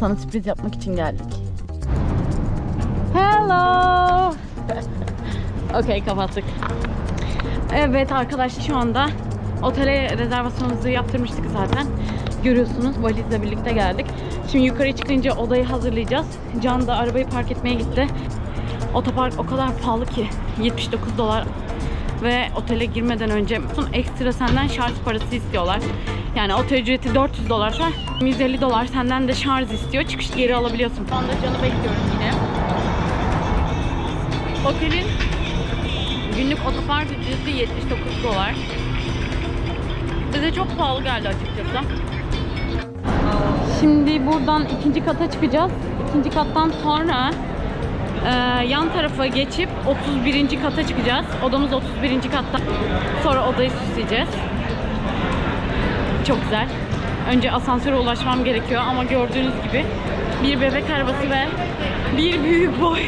Sana sürpriz yapmak için geldik. Hello. Okey kapattık. Evet arkadaşlar şu anda otele rezervasyonumuzu yaptırmıştık zaten. Görüyorsunuz valizle birlikte geldik. Şimdi yukarı çıkınca odayı hazırlayacağız. Can da arabayı park etmeye gitti. Otopark o kadar pahalı ki 79 dolar ve otele girmeden önce ekstra senden şarj parası istiyorlar. Yani otel ücreti 400 dolarsa 150 dolar senden de şarj istiyor. Çıkış geri alabiliyorsun. Şu anda Can'ı bekliyorum yine. Otelin günlük otopark ücreti 79 dolar. Bize çok pahalı geldi açıkçası. Şimdi buradan ikinci kata çıkacağız. İkinci kattan sonra e, yan tarafa geçip 31. kata çıkacağız. Odamız 31. katta. Sonra odayı süsleyeceğiz. Çok güzel. Önce asansöre ulaşmam gerekiyor ama gördüğünüz gibi bir bebek arabası ve bir büyük boy.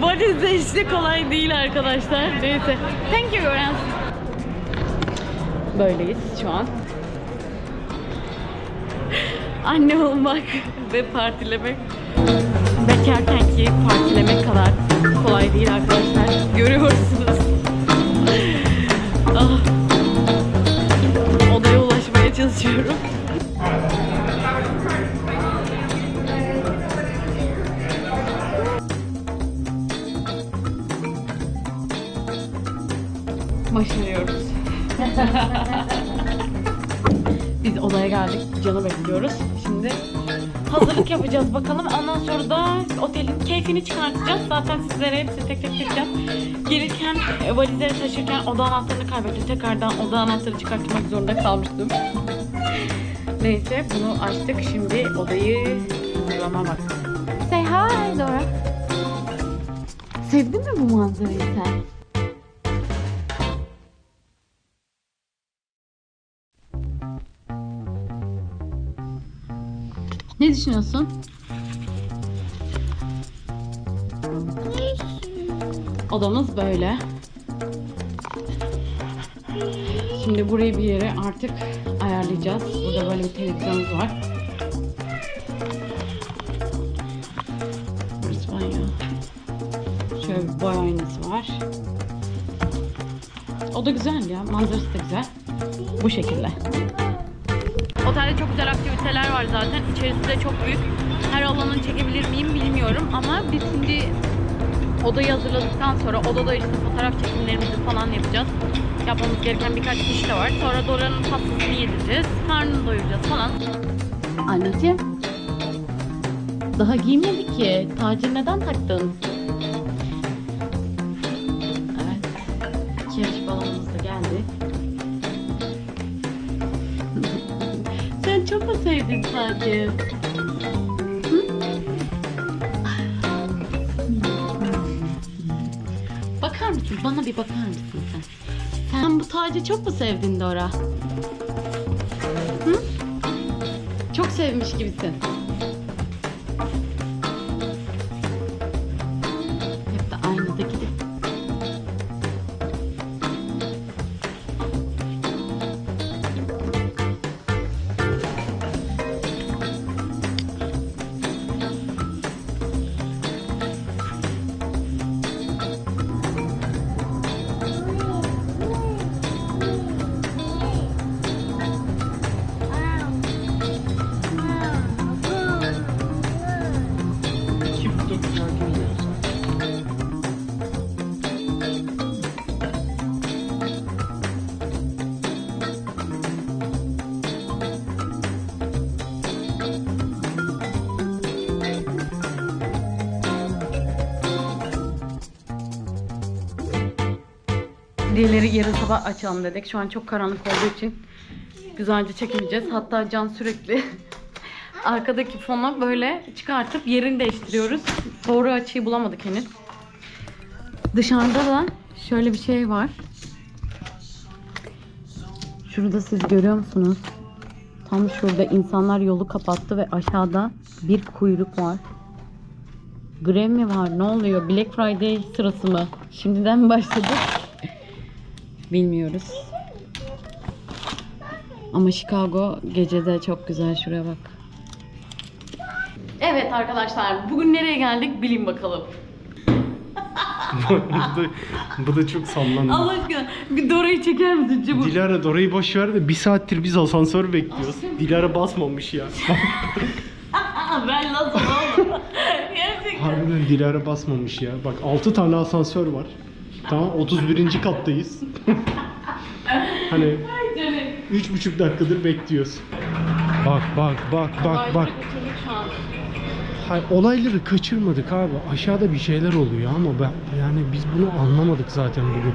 Valizde işte kolay değil arkadaşlar. Neyse. Thank you Lorenz. Böyleyiz şu an. Anne olmak ve partilemek bekarken ki partilemek kadar kolay değil arkadaşlar. Görüyorsunuz. ah. Odaya ulaşmaya çalışıyorum. Başarıyoruz. Biz odaya geldik. Can'ı bekliyoruz. Şimdi hazırlık yapacağız bakalım. Ondan sonra da otelin keyfini çıkartacağız. Zaten sizlere hepsini tek tek çekeceğim. Gelirken e, valizleri taşırken oda anahtarını kaybettim. Tekrardan oda anahtarı çıkartmak zorunda kalmıştım. Neyse bunu açtık. Şimdi odayı hazırlama bak. Say hi Dora. Sevdin mi bu manzarayı sen? Düşünüyorsun? Odamız böyle. Şimdi burayı bir yere artık ayarlayacağız. Burada böyle bir televizyonumuz var. Burası banyo. Şöyle bir boy aynası var. O da güzel ya. Manzarası da güzel. Bu şekilde. Otelde çok güzel aktiviteler var zaten. İçerisi de çok büyük. Her alanını çekebilir miyim bilmiyorum ama biz şimdi odayı hazırladıktan sonra odada işte fotoğraf çekimlerimizi falan yapacağız. Yapmamız gereken birkaç iş de var. Sonra Dora'nın pastasını yedireceğiz. Karnını doyuracağız falan. Anneciğim. Daha giymedik ki. Tacı neden taktın? Evet. İki yaş balonumuz da geldi. Tacı? Hı? Bakar mısın? Bana bir bakar mısın sen? Sen bu tacı çok mu sevdin Dora? Hı? Çok sevmiş gibisin. Diğerleri yarın sabah açalım dedik. Şu an çok karanlık olduğu için güzelce çekemeyeceğiz. Hatta Can sürekli arkadaki fonu böyle çıkartıp yerini değiştiriyoruz. Doğru açıyı bulamadık henüz. Dışarıda da şöyle bir şey var. Şurada siz görüyor musunuz? Tam şurada insanlar yolu kapattı ve aşağıda bir kuyruk var. Grev mi var? Ne oluyor? Black Friday sırası mı? Şimdiden başladı? Bilmiyoruz. Ama Chicago gecede çok güzel. Şuraya bak. Evet arkadaşlar bugün nereye geldik bilin bakalım. bu, da, bu da çok sallandı. Allah aşkına bir Dora'yı çeker misin çabuk? Dilara Dora'yı boş ver de bir saattir biz asansör bekliyoruz. Dilara basmamış ya. Ben nasıl oğlum? Gerçekten. Harbiden Dilara basmamış ya. Bak 6 tane asansör var. Tamam 31. kattayız. hani üç buçuk dakikadır bekliyoruz. Bak bak bak bak bak. Hayır, olayları kaçırmadık abi. Aşağıda bir şeyler oluyor ama ben yani biz bunu anlamadık zaten bugün.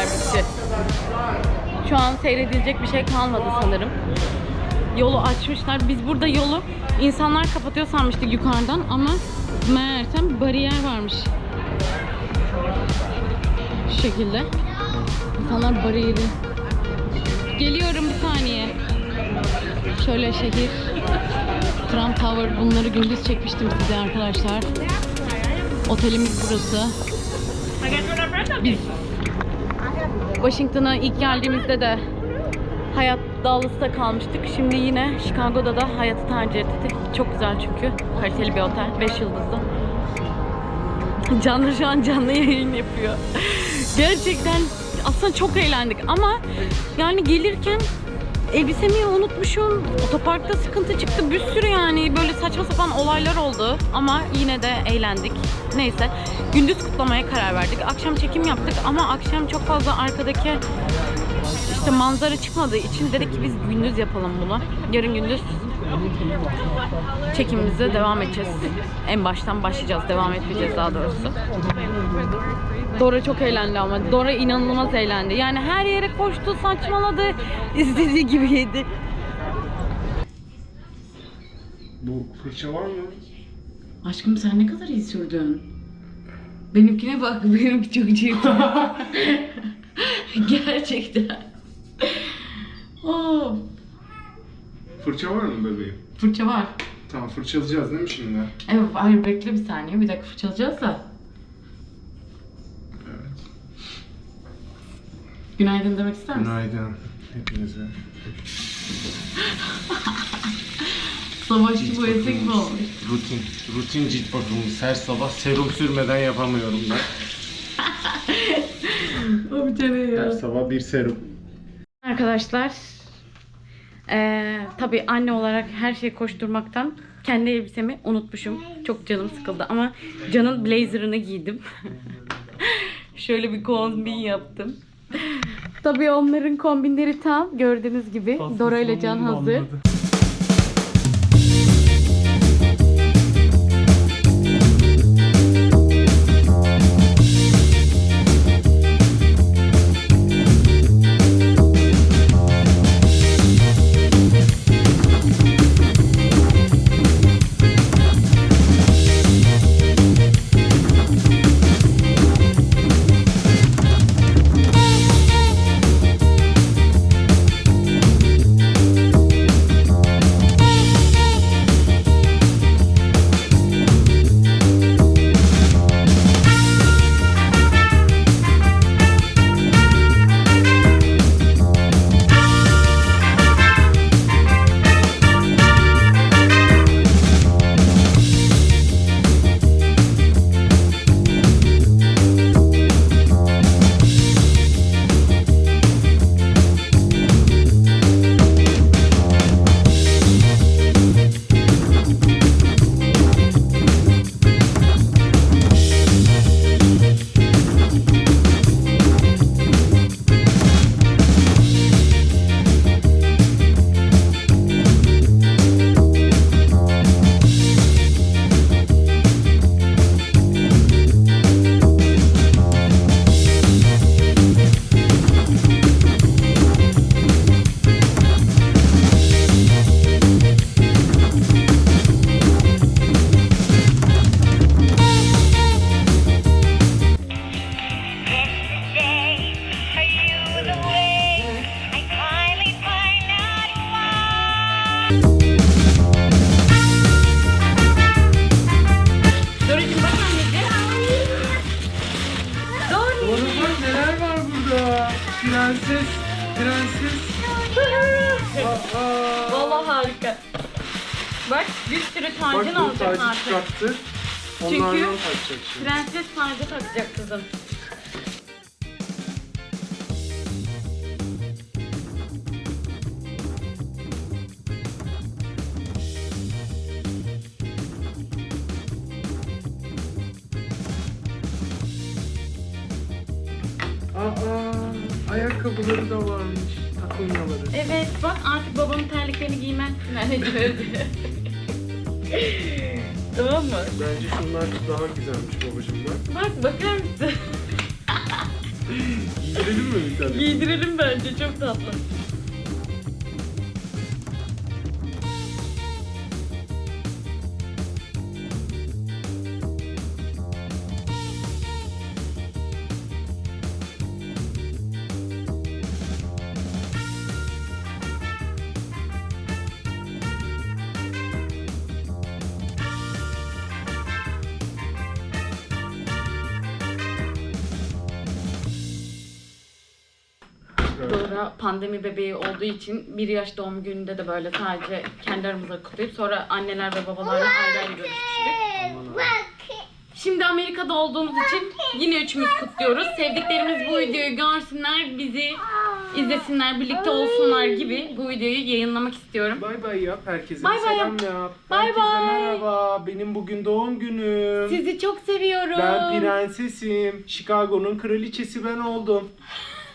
Olaylar bitti. Şu an seyredilecek bir şey kalmadı sanırım. Yolu açmışlar. Biz burada yolu insanlar kapatıyor sanmıştık yukarıdan ama meğersem bariyer varmış. Şu şekilde. İnsanlar bariyeri. Geliyorum bir saniye. Şöyle şehir. Trump Tower bunları gündüz çekmiştim size arkadaşlar. Otelimiz burası. Biz Washington'a ilk geldiğimizde de Hayat Dallas'ta kalmıştık. Şimdi yine Chicago'da da hayatı tercih ettik. Çok güzel çünkü. Kaliteli bir otel. 5 yıldızlı. Canlı şu an canlı yayın yapıyor. Gerçekten aslında çok eğlendik ama yani gelirken elbisemi unutmuşum. Otoparkta sıkıntı çıktı. Bir sürü yani böyle saçma sapan olaylar oldu. Ama yine de eğlendik. Neyse. Gündüz kutlamaya karar verdik. Akşam çekim yaptık ama akşam çok fazla arkadaki işte manzara çıkmadığı için dedik ki biz gündüz yapalım bunu. Yarın gündüz çekimimize devam edeceğiz. En baştan başlayacağız. Devam etmeyeceğiz daha doğrusu. Dora çok eğlendi ama. Dora inanılmaz eğlendi. Yani her yere koştu, saçmaladı. istediği gibi yedi. Bu fırça var mı? Aşkım sen ne kadar iyi sürdün. Benimkine bak, benimki çok çirkin. Gerçekten. Oh, Fırça var mı bebeğim? fırça var. Tamam fırçalayacağız değil mi şimdi? Evet, hayır bekle bir saniye. Bir dakika fırçalayacağız da. Günaydın demek ister misin? Günaydın hepinize. Savaşçı boyası gibi olmuş. Rutin. Rutin cilt bakımımız. Her sabah serum sürmeden yapamıyorum ben. O bir tane ya. Her sabah bir serum. Arkadaşlar, eee tabii anne olarak her şeyi koşturmaktan kendi elbisemi unutmuşum. Çok canım sıkıldı ama Can'ın blazerını giydim. Şöyle bir kombin yaptım. Tabii onların kombinleri tam gördüğünüz gibi. Dora ile Can hazır. Prenses. Vallahi harika. Bak bir sürü Bak tacın bu olacak tacı artık. çıkarttı. Çünkü Onlardan takacak şimdi. Prenses tacı takacak kızım. Aa, ayakkabıları da varmış. Takunyaları. Evet bak artık babanın terliklerini giymezsin anneciğim. tamam mı? Bence şunlar daha güzelmiş babacığım bak. Bak bakar mısın? Giydirelim mi bir tane? Giydirelim bence çok tatlı. Dora pandemi bebeği olduğu için bir yaş doğum gününde de böyle sadece kendi aramızda kutlayıp sonra anneler ve babalarla ayrı ayrı görüşmüştük. Şimdi Amerika'da olduğumuz için yine üçümüz kutluyoruz. Sevdiklerimiz bu videoyu görsünler, bizi izlesinler, birlikte olsunlar gibi bu videoyu yayınlamak istiyorum. Bay bay yap herkese. Bay bay Selam yap. yap. Bay Herkese bay. merhaba. Benim bugün doğum günüm. Sizi çok seviyorum. Ben prensesim. Chicago'nun kraliçesi ben oldum.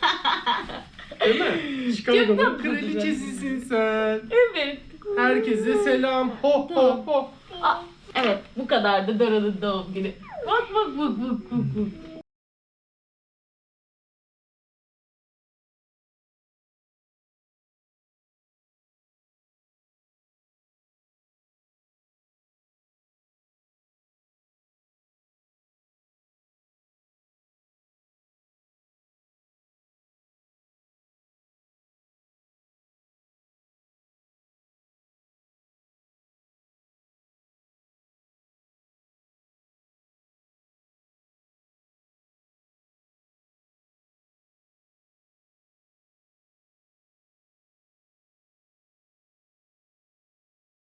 Değil mi? Chicago'nun kraliçesisin sen. Evet. Herkese selam. Ho ho ho. Aa, Evet, bu kadardı Dora'nın doğum günü. Bak bak bak bak bak. bak.